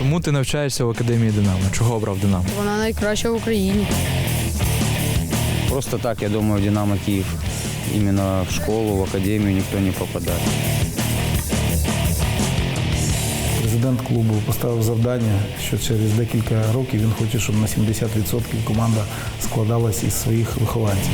Чому ти навчаєшся в академії Динамо? Чого обрав Динамо? Вона найкраща в Україні. Просто так, я думаю, в «Динамо Киев». Именно в школу, в академию никто не попадает. Президент клубу поставив завдання, що через декілька років він хоче, щоб на 70% команда складалась із своїх вихованців.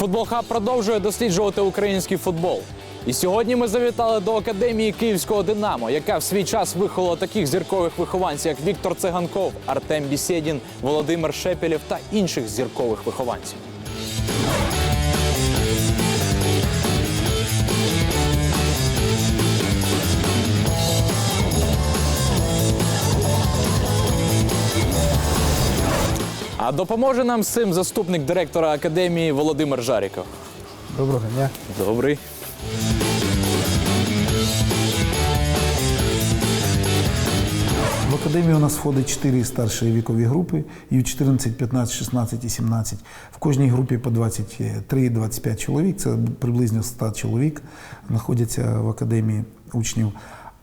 Футбол Хаб продовжує досліджувати український футбол. І сьогодні ми завітали до академії Київського Динамо, яка в свій час виховала таких зіркових вихованців, як Віктор Циганков, Артем Бісєдін, Володимир Шепелєв та інших зіркових вихованців. А допоможе нам з цим заступник директора академії Володимир Жаріков. Доброго дня. Добрий. В академії у нас входить 4 старші вікові групи: Ю-14, 15, 16 і 17. В кожній групі по 23-25 чоловік, це приблизно 100 чоловік, знаходяться в академії учнів.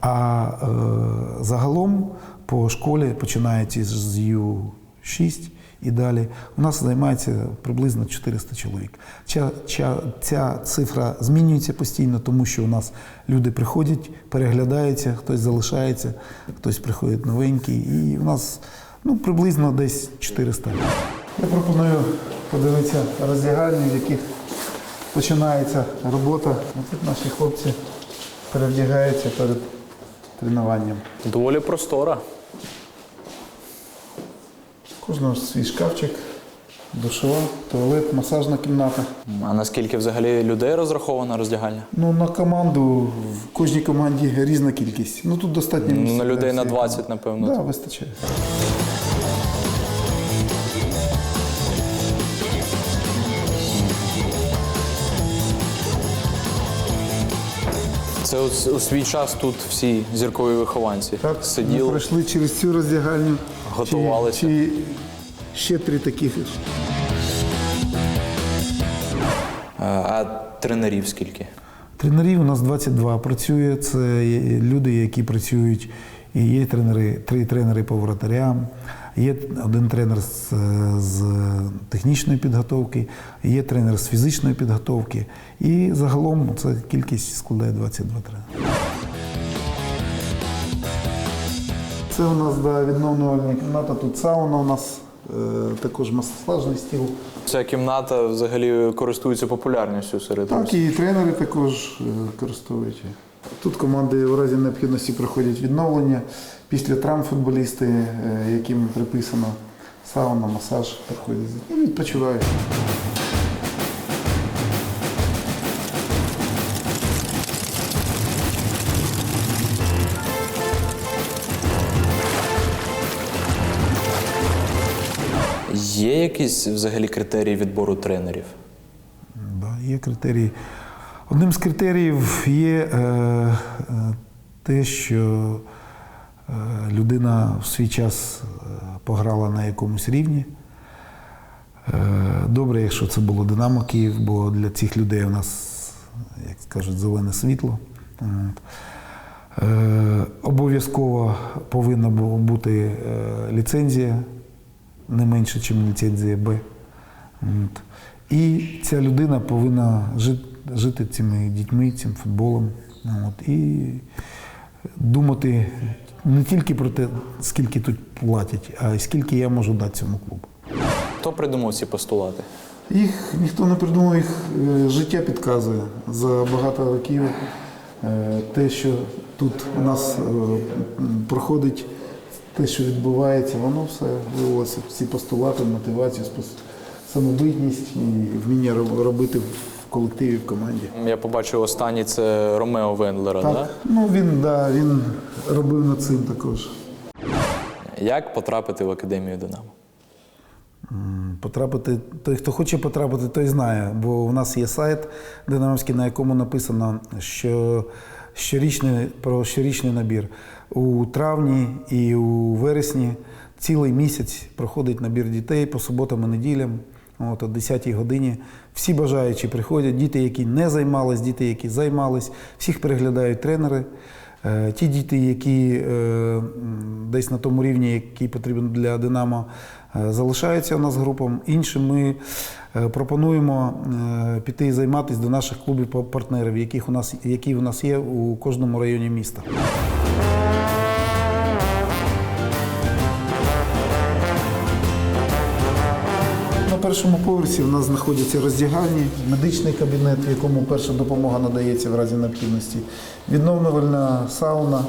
А е, загалом по школі, починаючи з Ю-6 і далі, у нас займається приблизно 400 чоловік. Ця, ця, ця цифра змінюється постійно, тому що у нас люди приходять, переглядаються, хтось залишається, хтось приходить новенький. І у нас ну, приблизно десь 400. Я пропоную подивитися роздягальні, в яких починається робота. Тут наші хлопці перевдягаються перед тренуванням. Доволі простора. Кожного свій шкафчик, душова, туалет, масажна кімната. А наскільки взагалі людей розрахована роздягальня? Ну, на команду, в кожній команді різна кількість. Ну тут достатньо На місця. людей для на всієї 20, напевно. Так, да, вистачає. Це у, у свій час тут всі зіркові вихованці Так, Ми сиділи. пройшли через цю роздягальню. Готувалися. Чи, чи ще три таких. А, а тренерів скільки? Тренерів у нас 22 працює. Це люди, які працюють. І є тренери, три тренери по воротарям, є один тренер з, з технічної підготовки, є тренер з фізичної підготовки. І загалом ця кількість складає 22 тренери. Це у нас да, відновлювальна кімната. Тут сауна у нас, також масажний стіл. Ця кімната взагалі користується популярністю серед Так, і тренери також е, користуються. Тут команди в разі необхідності проходять відновлення. Після травм футболісти, е, яким приписано сауна, масаж, проходять і відпочивають. Є якісь взагалі критерії відбору тренерів? Да, є критерії. Одним з критеріїв є е, е, те, що е, людина в свій час е, пограла на якомусь рівні. Добре, якщо це було Динамо Київ, бо для цих людей у нас, як кажуть, зелене світло. Обов'язково повинна бути ліцензія, не менше, ніж ліцензія Б. От. І ця людина повинна жити, жити цими дітьми, цим футболом. От. І думати не тільки про те, скільки тут платять, а й скільки я можу дати цьому клубу. Хто придумав ці постулати? Їх ніхто не придумав, їх е, життя підказує за багато років. Е, Те, що тут у нас е, проходить, те, що відбувається, воно все вилилося. Всі постулати, мотивацію, самобутність і вміння робити в колективі, в команді. Я побачив останній це Ромео Вендлера. Так, Да? ну він, да, він робив над цим також. Як потрапити в академію Динамо? Потрапити, той, хто хоче потрапити, той знає. Бо у нас є сайт Динамовський, на якому написано, що щорічний, про щорічний набір. У травні і у вересні цілий місяць проходить набір дітей по суботам і неділям. От, о 10-й годині всі бажаючі приходять, діти, які не займались, діти, які займались, всіх переглядають тренери. Е, Ті діти, які е, десь на тому рівні, який потрібен для Динамо, е, залишаються у нас групом. Іншим ми пропонуємо піти і займатися до наших клубів партнерів, які у нас є у кожному районі міста. Першому поверсі в нас знаходяться роздягальні, медичний кабінет, в якому перша допомога надається в разі необхідності, відновлювальна сауна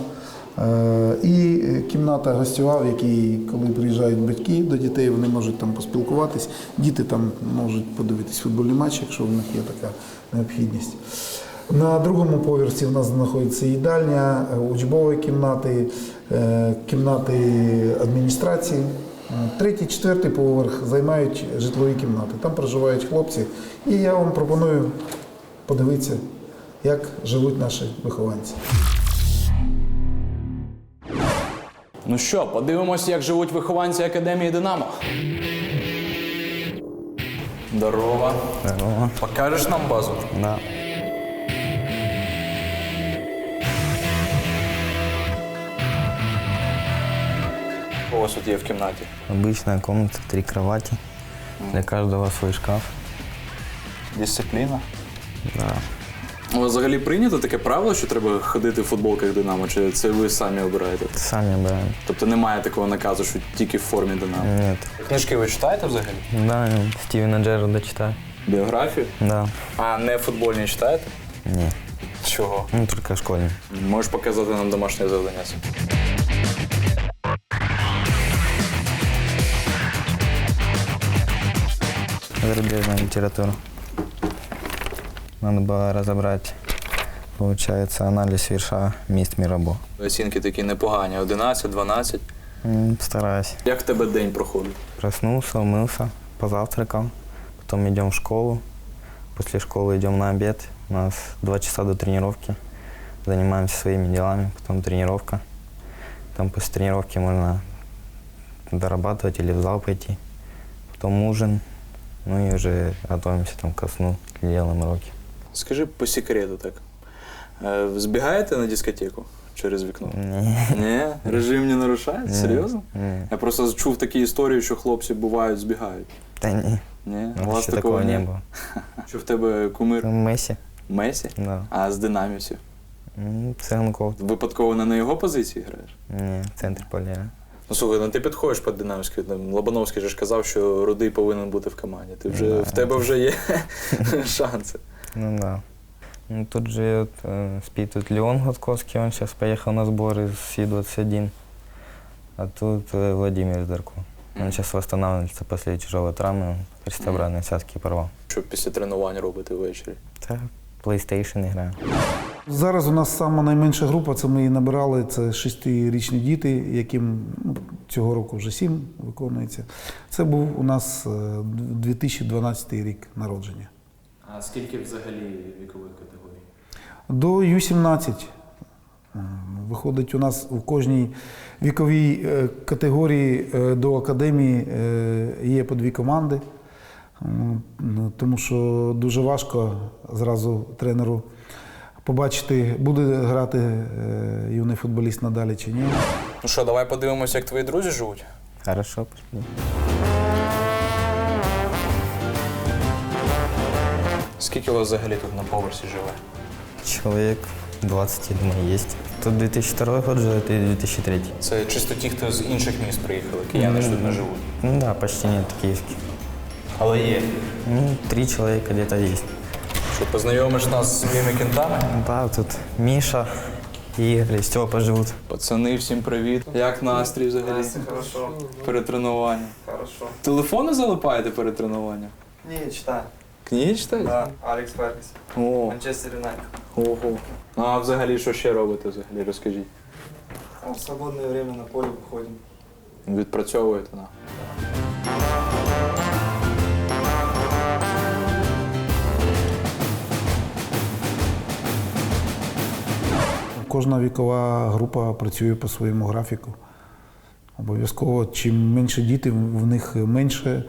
е, і кімната гостьова, в якій, коли приїжджають батьки до дітей, вони можуть там поспілкуватись. Діти там можуть подивитись футбольний матч, якщо в них є така необхідність. На другому поверсі в нас знаходиться їдальня, е, учбові кімнати, е, кімнати адміністрації. Третій, четвертий поверх займають житлові кімнати. Там проживають хлопці. І я вам пропоную подивитися, як живуть наші вихованці. Ну що, подивимося, як живуть вихованці Академії Динамо. Здорово. Здорово. Покажеш нам базу? Да. У вас тут є в кімнаті? Обычная комната, три кровати. Для каждого свой шкаф. Дисципліна. Да. У вас взагалі прийнято таке правило, що треба ходити в футболках Динамо, чи це ви самі обираєте? Сами обираем. Тобто немає такого наказу, що тільки в формі Динамо. Нет. Книжки ви читаєте взагалі? Да, Стивена Джерарда читаю. Біографію? Да. А не футбольні читаєте? Не. Чого? Ну, только школьник. Можеш показати нам домашнє завдання? Зарубежная литература. Надо было разобрать, получается, анализ верша «Месть Мирабо». Оцінки такі непогані, 11, 12. М, Стараюсь. Як в тебе день проходить? Проснулся, умылся, позавтракал, потом идем в школу. После школы идем на обед. У нас два часа до тренировки. Занимаемся своими делами, потом тренировка. Там после тренировки можно дорабатывать или в зал пойти. Потом ужин. Ну и уже готовимся там ко сну, делаем уроки. Скажи по секрету так. Е, Збігаєте на дискотеку через вікно? Не, Ні, режим не нарушається? Серйозно? не. Я просто чув такі історії, що хлопці бувають, збігають. Да не, Ні, у вас вообще такого, не ні? было. Що в тебе кумир Месси, Месі, да. а з динамівців? М, Ценков. Випадково не на його позиції граєш? Не, в центре поля. Ну слухай, ну ти підходиш під динамівський. Там, Лобановський же ж казав, що Рудий повинен бути в команді. Ти вже, Да. в тебе вже є шанси. Ну да. Ну, тут живет, э, спит тут Леон Гудковский, он сейчас поехал на сбор из Си-21. А тут э, Владимир Здарко. Он сейчас восстанавливается после тяжелой травмы, он реставральные связки порвал. Що після тренувань робити ввечері? Так, PlayStation играю. Зараз у нас сама найменша група, це ми її набирали, це шестирічні діти, яким ну, цього року вже сім виконується. Це був у нас е, 2012 рік народження. А скільки взагалі вікових категорій? До Ю-17. Виходить, у нас у кожній віковій е, категорії е, до академії е, є по дві команди, тому що дуже важко зразу тренеру побачити, буде грати е, юний футболіст надалі чи ні. Ну що, давай подивимося, як твої друзі живуть. Хорошо. Скільки у вас взагалі тут на поверсі живе? Человек 20, я думаю. Тут 2002 год живет и 2003. Це чисто ті, хто з інших міст приїхали, кияни ж тут не живуть. Ну да, почти нет киевских. Але є. Ну, три человека где-то есть. Що познайомиш нас з своїми кентами? Да, тут Миша, Игорь и Степа живут. Пацани, всім привіт. Як настрій взагалі? Хорошо. Перед тренуванням. Хорошо. Телефони залипаєте перед тренуванням? Не, читаю. Книги читаєте? Да, Алекс Фергюс. О, Манчестер Юнайтед. ого. Ну, А взагалі, що ще робите взагалі? Розкажіть. Ну, в свободное время на поле выходим. Відпрацьовуєте на. Кожна вікова група працює по своєму графіку. Обов'язково, чим менше діти, в них менше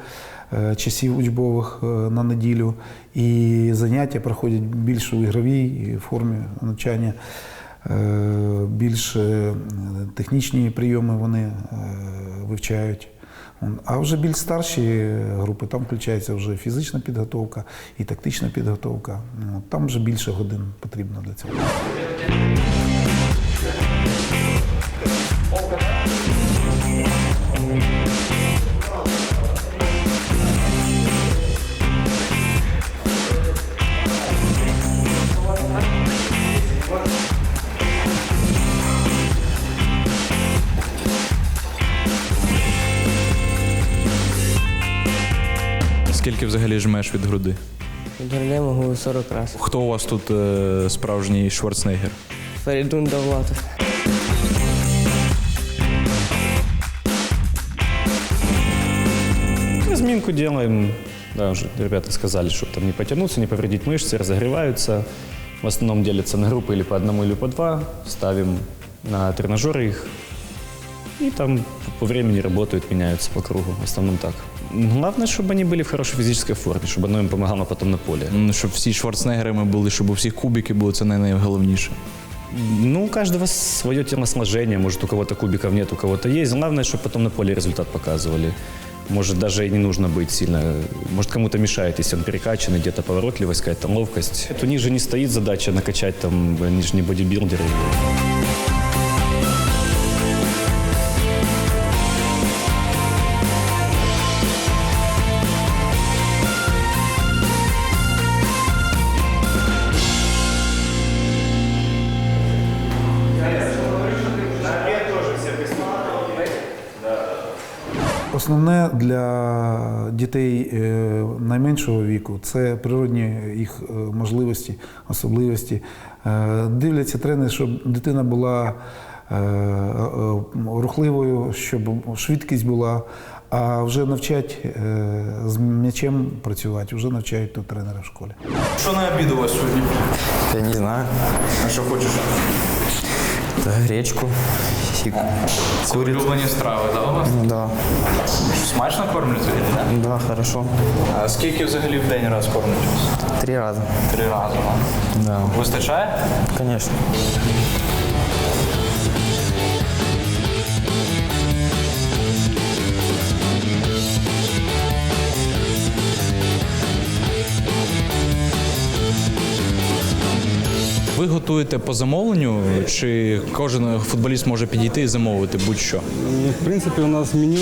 е, часів учбових е, на неділю, і заняття проходять більш у ігровій формі навчання. Е, Більш е, технічні прийоми вони е, вивчають. А вже більш старші групи, там включається вже фізична підготовка і тактична підготовка. Там вже більше годин потрібно для цього. Скільки взагалі жмеш від груди? Дурне можу 40 раз. Хто у вас тут е, справжній Шварценеггер? Фарідун Довлатов. Разминку делаем. Да, уже ребята сказали, чтобы там не потянуться, не повредить мышцы, разогреваются. В основном делятся на группы или по одному, или по два. Ставим на тренажеры их. И там по времени работают, меняются по кругу. В основном так. Главное, чтобы они были в хорошей физической форме, чтобы оно им помогало потом на поле. М, Щоб всі Шварценеггерами були, щоб у всіх кубики були, це най- найголовніше. Ну, у каждого свое телосложение. Может, у кого-то кубиков нет, у кого-то есть. Главное, чтобы потом на поле результат показывали. Может, даже и не нужно быть сильно... Может, кому-то мешает, если он перекачанный, где-то поворотливость, какая-то ловкость. Это у них же не стоит задача накачать там, они же не Для дітей е, найменшого віку це природні їх е, можливості, особливості. Е, Дивляться тренери, щоб дитина була рухливою, щоб швидкість була, а вже навчать з м'ячем працювати, вже навчають тут тренери в школі. Що на обід у вас сьогодні? Я не знаю. А що хочеш? Гречку. Курицу. Улюблені страви, да, у вас? Да, Смачно кормлять взагалі, да? да, хорошо. А скільки взагалі в день раз кормлять вас? Три раза. Три рази, да? Да, Вистачає? конечно. Ви готуєте по замовленню, чи кожен футболіст може підійти і замовити будь-що? Ну, В принципі, у нас меню.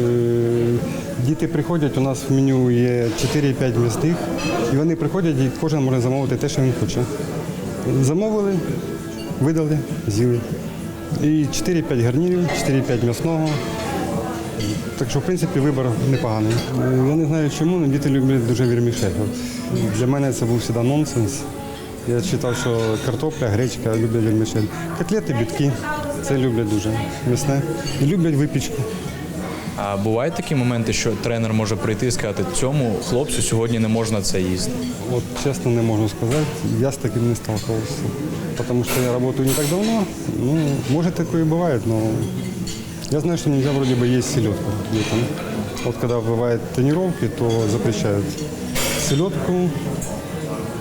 е, Діти приходять, у нас в меню є 4-5 м'ясних, і вони приходять, і кожен може замовити те, що він хоче. Замовили, видали, з'їли. І 4-5 гарнірів, 4-5 м'ясного. Так що, в принципі, вибір непоганий. Е, Я не знаю чому, але діти люблять дуже вірмішель. Для мене це був завжди нонсенс. Я вважав, що картопля, гречка люблять вірмішель. Котлети, бітки це люблять дуже м'ясне. І люблять випічку. А бувають такі моменти, що тренер може прийти і сказати, цьому хлопцю сьогодні не можна це їсти. От чесно не можу сказати, я з таким не сталкивався. Тому що я працюю не так давно. Ну, може таке і буває, але я знаю, что нельзя вроде бы есть селедку летом. Вот когда бывают тренировки, то запрещают селедку.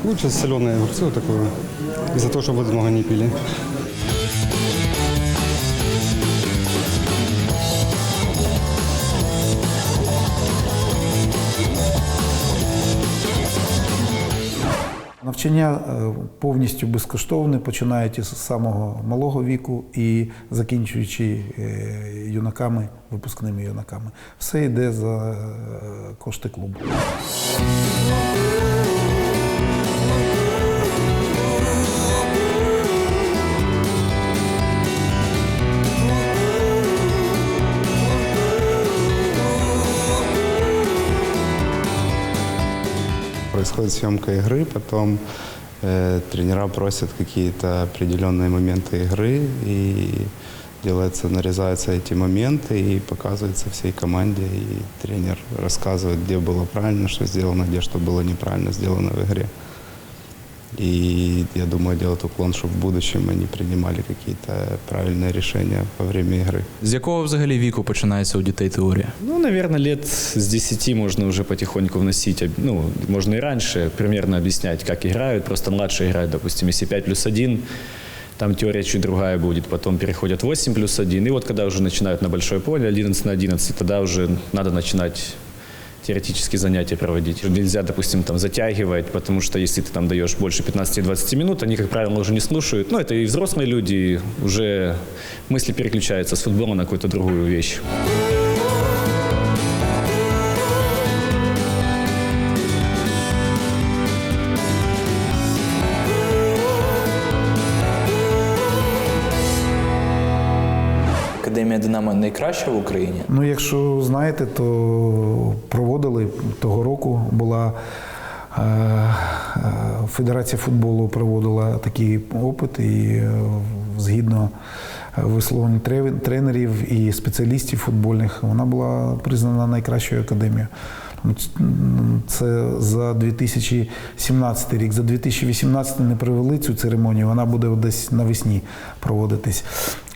Лучше соленые огурцы вот такое. Из-за того, чтобы воды много не пили. Навчання е, повністю безкоштовне, починаючи з самого малого віку і закінчуючи е, юнаками, випускними юнаками. Все йде за е, кошти клубу. Происходит съемка игры, потом э, тренера просят какие-то определенные моменты игры, и делается, нарезаются эти моменты и показывается всей команде, и тренер рассказывает, где было правильно, что сделано, где что было неправильно сделано в игре. И я думаю, делать уклон, чтобы в будущем они принимали какие-то правильные решения во время игры. З якого взагалі віку починається у дітей теорія? Ну, наверное, лет с 10 можно уже потихоньку вносить, об- ну, можно и раньше примерно объяснять, как играют. Просто младшие играют, допустим, если 5 плюс 1, там теория чуть другая будет, потом переходят 8 плюс 1. И вот когда уже начинают на большое поле, 11 на 11, тогда уже надо начинать теоретические занятия проводить. Нельзя, допустим, там затягивать, потому что если ты там даешь больше 15-20 минут, они, как правило, уже не слушают. Ну, это и взрослые люди, и уже мысли переключаются с футбола на какую-то другую вещь. Академія Динамо найкраща в Україні. Ну, якщо знаєте, то проводили того року була е, е, Федерація футболу проводила такий опит, і е, згідно висловлень тренерів і спеціалістів футбольних, вона була признана найкращою академією. Ну, Це за 2017 рік. За 2018 не провели цю церемонію, вона буде десь навесні проводитись.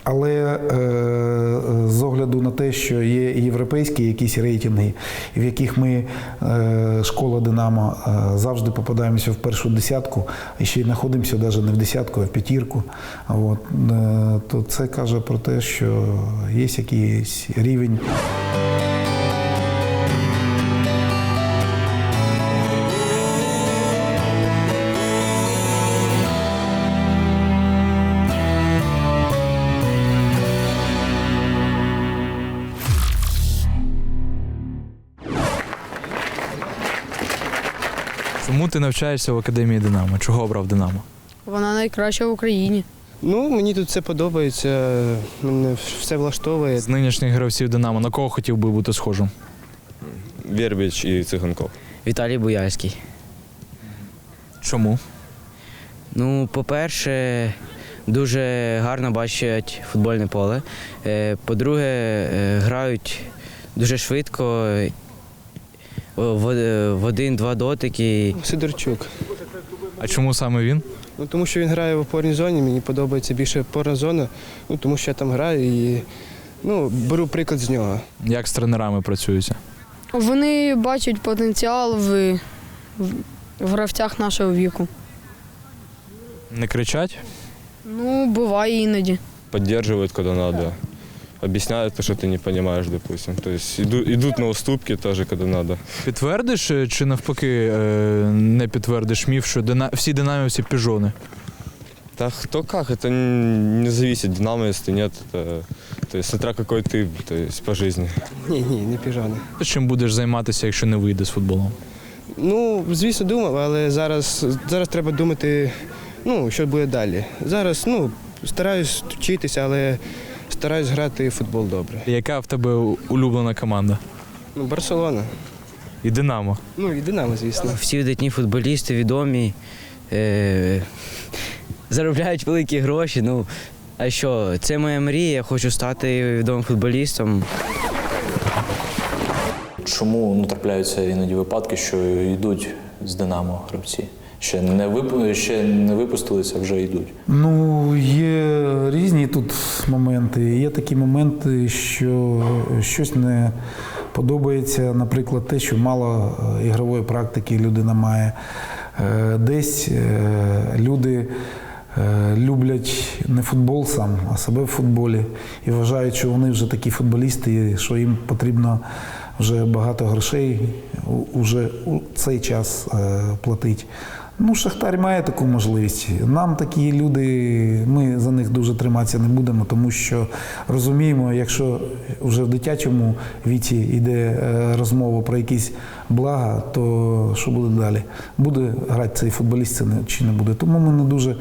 Але е, з огляду на те, що є європейські якісь рейтинги, в яких ми, е, школа Динамо, е, завжди попадаємося в першу десятку, і ще й знаходимося навіть не в десятку, а в п'ятірку. От, то це каже про те, що є якийсь рівень. Ти навчаєшся в Академії Динамо? Чого обрав Динамо? Вона найкраща в Україні. Ну, мені тут все подобається, мене все влаштовує. З нинішніх гравців Динамо на кого хотів би бути схожим? Вербіч і Циганков. Віталій Буяльський. Чому? Ну, по-перше, дуже гарно бачать футбольне поле. Е, По-друге, е, грають дуже швидко. О, В в один-два дотики. Сидорчук. А чому саме він? Ну, тому що він грає в опорній зоні, мені подобається більше опорна зона, ну, тому що я там граю і ну, беру приклад з нього. Як з тренерами працюється? Вони бачать потенціал в, в, гравцях нашого віку. Не кричать? Ну, буває іноді. Поддерживают, когда надо Объясняют то, что ты не понимаешь, допустим. То есть иду- идут на уступки тоже, когда надо. Підтвердиш е, чи навпаки е, не підтвердиш міф, що дина... всі динамівці піжони? Да кто как, это н- не зависит, динамоист и нет. Это, то есть смотря какой ты, то есть по жизни. Ні, ні, не піжани. Ти чим будеш займатися, якщо не вийде з футболом? Ну, звісно, думав, але зараз, зараз треба думати, ну, що буде далі. Зараз ну, стараюсь вчитися, але стараюсь грати в футбол добре. Яка в тебе улюблена команда? Ну, Барселона. І Динамо. Ну, і Динамо, звісно. Всі видатні футболісти відомі, е, заробляють великі гроші. Ну, а що, це моя мрія, я хочу стати відомим футболістом. Чому ну, трапляються іноді випадки, що йдуть з Динамо гравці? Ще не вип... ще не випустилися, вже йдуть. Ну, є різні тут моменти. Є такі моменти, що щось не подобається, наприклад, те, що мало е, ігрової практики людина має. Е, Десь е, люди люблять не футбол сам, а себе в футболі і вважають, що вони вже такі футболісти, що їм потрібно вже багато грошей уже у цей час платить. Ну, Шахтар має таку можливість. Нам такі люди, ми за них дуже триматися не будемо, тому що розуміємо, якщо вже в дитячому віці йде е, розмова про якісь блага, то що буде далі? Буде грати цей футболіст чи не буде. Тому ми не дуже.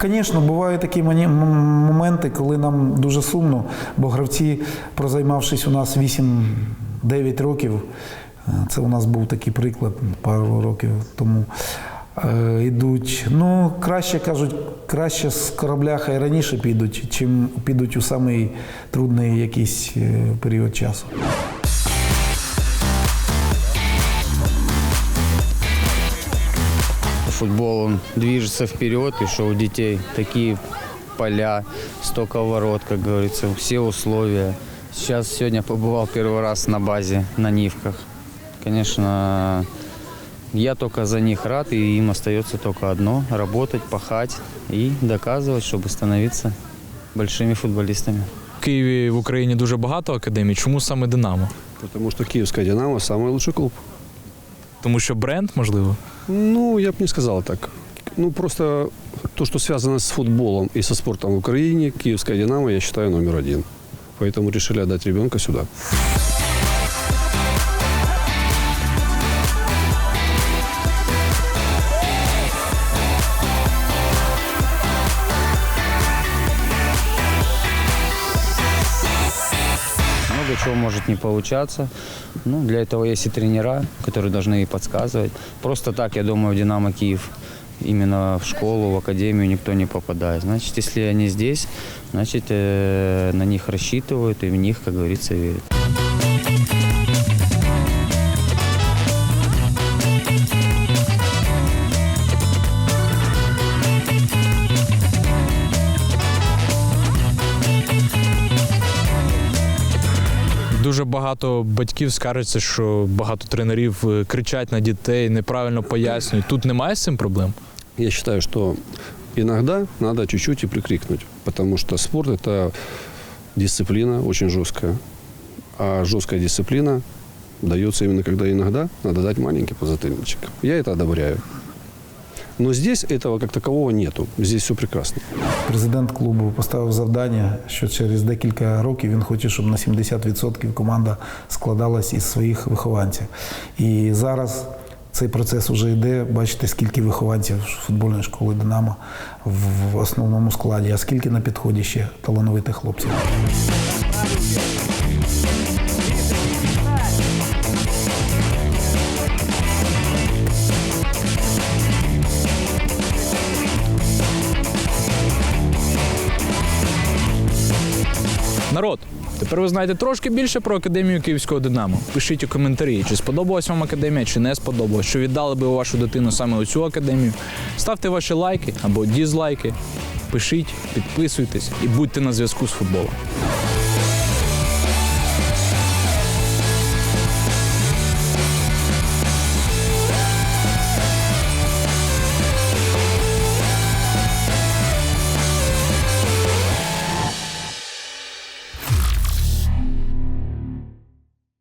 Звісно, бувають такі моменти, коли нам дуже сумно, бо гравці, прозаймавшись у нас 8-9 років, е, це у нас був такий приклад пару років тому. Е, Йдуть, ну краще кажуть, краще з корабля хай раніше підуть, чим підуть у самий трудний якийсь е, період часу. футбол, он движется вперед, и что у детей такие поля, столько ворот, как говорится, все условия. Сейчас сегодня побывал первый раз на базе, на Нивках. Конечно, я только за них рад, и им остается только одно – работать, пахать и доказывать, чтобы становиться большими футболистами. В Києві в Україні дуже багато академій. Чому саме Динамо? Потому что Киевская «Динамо» самый лучший клуб. Тому що бренд, можливо. Ну, я бы не сказал так. Ну, просто то, что связано с футболом и со спортом в Украине, Киевская «Динамо», я считаю, номер один. Поэтому решили отдать ребенка сюда. Много чего может не получаться. Ну, для этого есть и тренера, которые должны и подсказывать. Просто так, я думаю, в «Динамо Киев» именно в школу, в академию никто не попадает. Значит, если они здесь, значит, э, на них рассчитывают и в них, как говорится, верят. Дуже багато батьків скаржаться, що багато тренерів е, кричать на дітей, неправильно пояснюють. Тут немає з цим проблем. Я считаю, что иногда надо чуть-чуть и прикрикнуть, потому что спорт – это дисциплина очень жесткая. А жесткая дисциплина дается именно когда иногда надо дать маленький подзатыльничек. Я это одобряю. Но здесь этого как такового нету. Здесь все прекрасно. Президент клубу поставив завдання, що через декілька років він хоче, щоб на 70% команда складалась із своїх вихованців. І зараз цей процес вже йде. Бачите, скільки вихованців футбольної школи Динамо в основному складі, а скільки на підході ще талановитих хлопців. Тепер ви знаєте трошки більше про академію Київського Динамо. Пишіть у коментарі, чи сподобалась вам академія, чи не сподобалась, що віддали би вашу дитину саме у цю академію. Ставте ваші лайки або дізлайки. Пишіть, підписуйтесь і будьте на зв'язку з футболом.